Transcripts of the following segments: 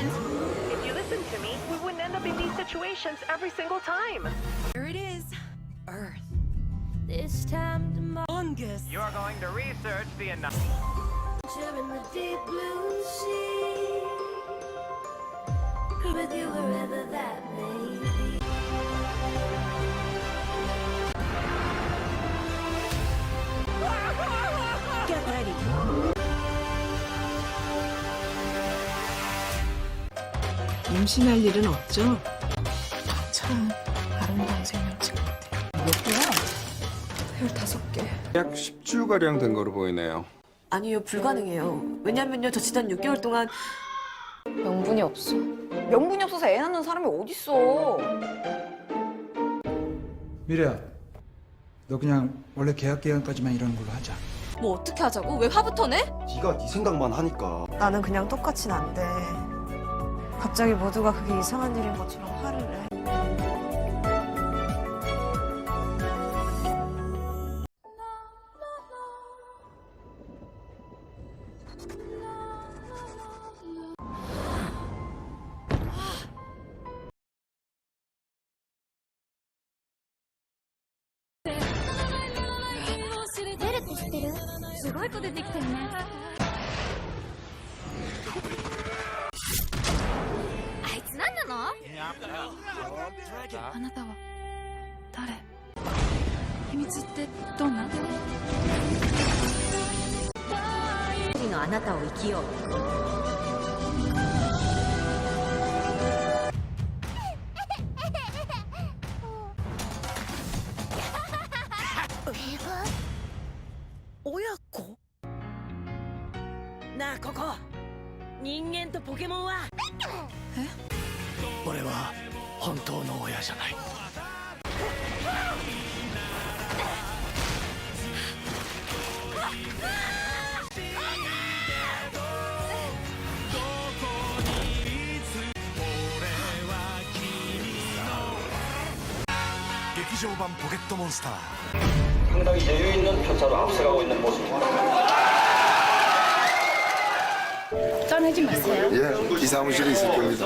friend. If you listened to me, we wouldn't end up in these situations every single time. Here it is. Earth. This time tomorrow Fungus. You're going to research the enough. in the deep blue sea. With you wherever that may 임신할 일은 없죠? 참 아름다운 생명체 같아요. 몇 개야? 15개. 약 10주가량 된 거로 보이네요. 아니요, 불가능해요. 왜냐면요, 저 지난 6개월 동안 명분이 없어. 명분이 없어서 애 낳는 사람이 어딨어. 미래야, 너 그냥 원래 계약 기간까지만 이러는 걸로 하자. 뭐 어떻게 하자고? 왜 화부터 내? 네가 네 생각만 하니까 나는 그냥 똑같진 안 돼. 갑자기 모두가 그게 이상한 일인 것처럼 화를 내. あなたは誰秘密ってどんなのあなたを生きよう。ここ。人間とポケモンは？え？俺は本当の親じゃない。 劇場版ポケットモンスター 상당히 여유 있는 표차로 앞서가고 있는 모습입니다. 떠나지 마세요. 예, 이 사무실에 있을 겁니다.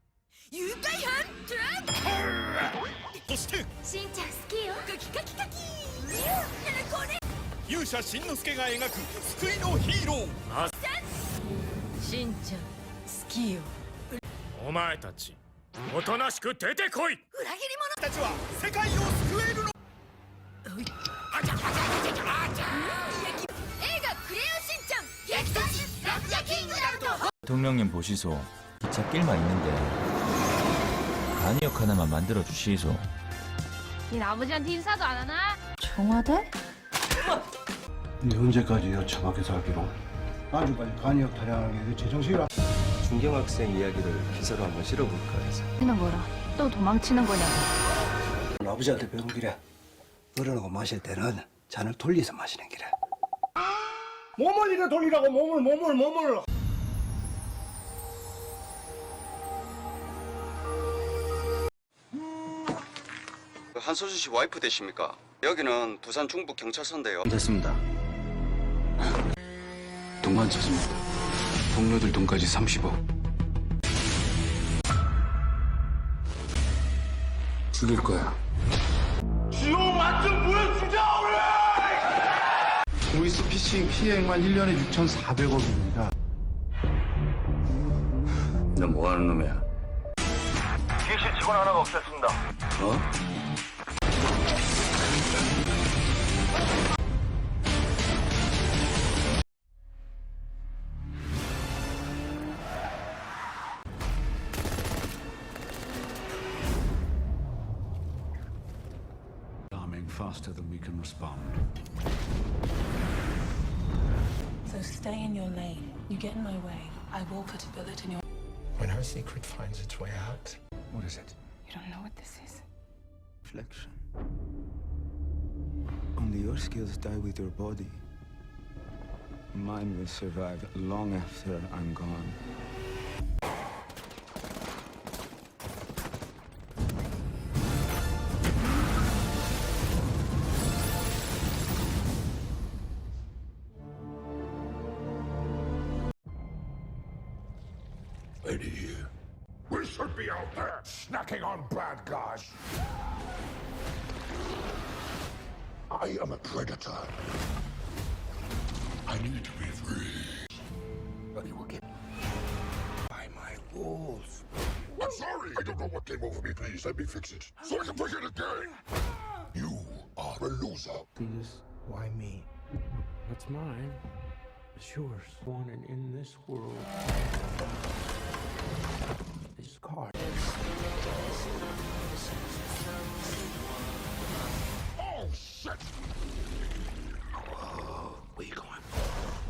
誘拐犯トラそしてしんちゃん好きよカキカキカキこれ勇者しんのすけが描く救いのヒーローしんちゃん好きよお前たちおとなしく出てこい裏切り者たちは世界を救えるの映画「クレヨンしんちゃん激突ラブヤキングダムと 대통령님 보시소 기차 길만 있는데 간이역 하나만 만들어 주시소 네 아버지한테 인사도 안 하나? 청와대? 네 언제까지 여차하게 살기로? 아주까지 간이역 타령하는 게 제정신이라. 중경 학생 이야기를 기사로 한번 실어볼까 해서 너는 뭐라? 또 도망치는 거냐고. 아버지한테 배운 길에 어른하고 마실 때는 잔을 돌려서 마시는 길에. 몸을 이래 돌리라고 몸을 몸을 몸을. 한소준 씨 와이프 되십니까? 여기는 부산 중부 경찰서인데요. 됐습니다 돈만 찾습니다 동료들 돈까지 30억 죽일 거야 보이스피싱 피해액만 1년에 6,400억입니다. 너 뭐하는 놈이야 기시 직원 하나가 없었습니다 어? Coming faster than we can respond. So stay in your lane. You get in my way, I will put a bullet in your. When her secret finds its way out. What is it? You don't know what this is. Reflection. Only your skills die with your body. Mine will survive long after I'm gone. Lady. We should be out there snacking on bad guys. I am a predator. I need to be free. But you will get by my rules. I'm sorry. I don't know what came over me. Please let me fix it so I can bring it again. You are a loser. Please, Why me? what's mine is yours. Born and in this world. This card. Oh where you going?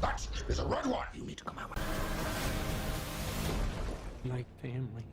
That is a red one. You need to come out. Like family.